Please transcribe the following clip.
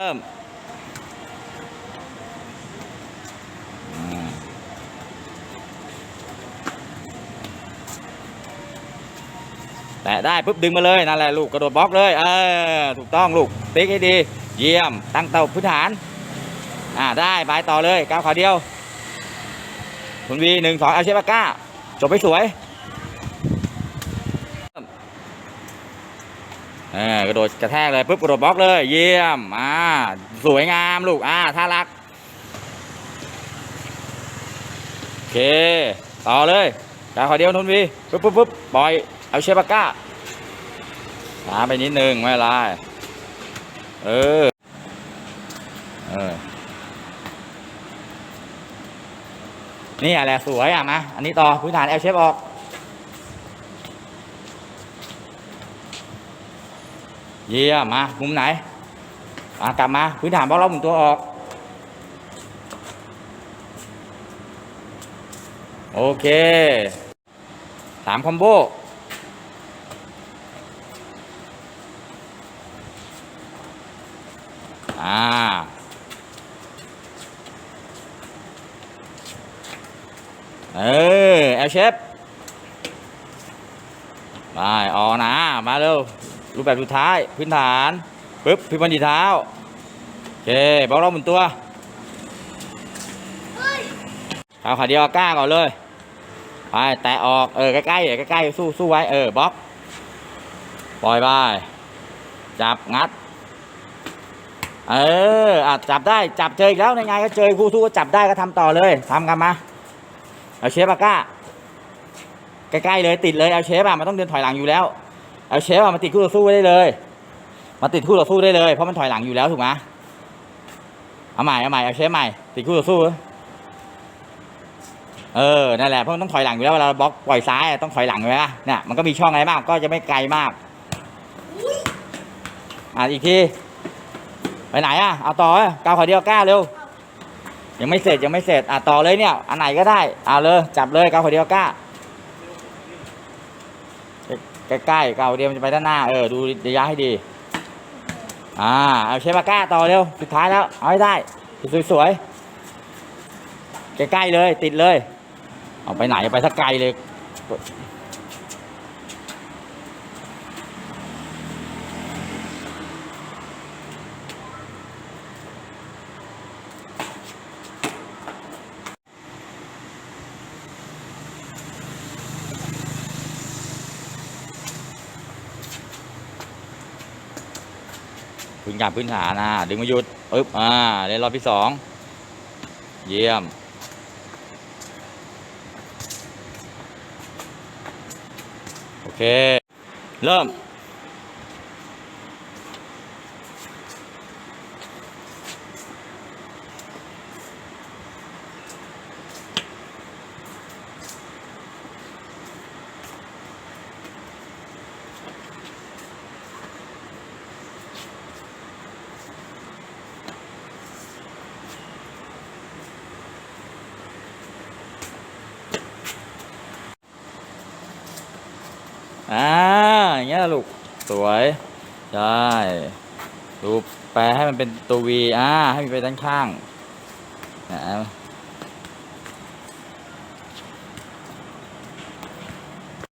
เริ่มแตะได้ปุ๊บดึงมาเลยนั่นแหละลูกกระโดดบล็อกเลยเออถูกต้องลูกติ๊กให้ดี เยี่ยม ตั้งเตาพื้นฐานอ่าได้ไปต่อเลยก้าวขาเดียวคุณวีหนึ่งสองเอาเชฟาก้าจบไปสวย ออกระโดดกระแทกเลยปุ๊บกระโดดบล็อกเลย เยี่ยมอ่าสวยงามลูกอ่าท่ารักโอเค ต่อเลยก้าขาเดียวทุนวีปุ๊บปุ๊บปุ๊บปล่อย เอาเชฟาก้าช้าไปนิดนึงไม่ไรเออ เออ นี่อะไรสวยอะมาอันนี้ต่อพื้นฐาน L shape ออก เยี่ยมมามุมไหนมากลับมาพื้นฐานบล็อกเราหมุนตัวออก โอเคสามคอมโบอ่าเออแอลเชฟมาออนะ มาเร็ว รูปแบบสุดท้ายพื้นฐานปึ๊บพิบันดีเท้าโอเคบล็อกเราหมุนตัวเอาขาเดียวกล้าก่อนเลยไปแตะออกเออใกล้ๆใกล้ๆสู้สู้ไว้เออบล็อกปล่อยไปจับงัด เอออะจับได้จับเจออีกแล้วในไงก็เจอคู่สู้ก็จับได้ก็ทำต่อเลยทำกันมาเอาเชฟอะก้าใกล้ๆเลยติดเลยเอาเชฟอะมันต้องเดินถอยหลังอยู่แล้ว เอาเชฟอะมันติดคู่ต่อสู้ไว้ได้เลย มาติดคู่ต่อสู้ได้เลย เพราะมันถอยหลังอยู่แล้วถูกไหมเอาใหม่เอาใหม่เอาเชฟใหม่ ติดคู่ต่อสู้ เออ นั่นแหละ เพราะมันต้องถอยหลังอยู่แล้วเวลาบล็อกปล่อยซ้ายอะต้องถอยหลังอยู่แล้วเนี่ย มันก็มีช่องอะไรมาก ก็จะไม่ไกลมาก อะอีกที ไปไหนอะ เอาต่อก้าวขาเดียวกล้าเร็ว ยังไม่เสร็จยังไม่เสร็จ อะต่อเลยเนี่ย อันไหนก็ได้ เอาเลย จับเลยก้าวขาเดียวกล้า ใกล้ๆเก่าเดียวมันจะไปด้านหน้า เออ ดูระยะให้ดี อ่า เอาเชฟมาก้าต่อเร็ว สุดท้ายแล้ว เอาให้ได้ สวยๆ ใกล้ๆเลย ติดเลย เอาไปไหน ไปสักไกลเลย พื้นการพื้นฐานนะดึงมาหยุดปึ๊บอ่าเล่นรอบที่สองเยี่ยมโอเค เริ่ม อ่าอย่างเงี้ยลูกสวยใช่รูปแปลให้มันเป็นตัววีอ่าให้มันไปด้านข้างนะ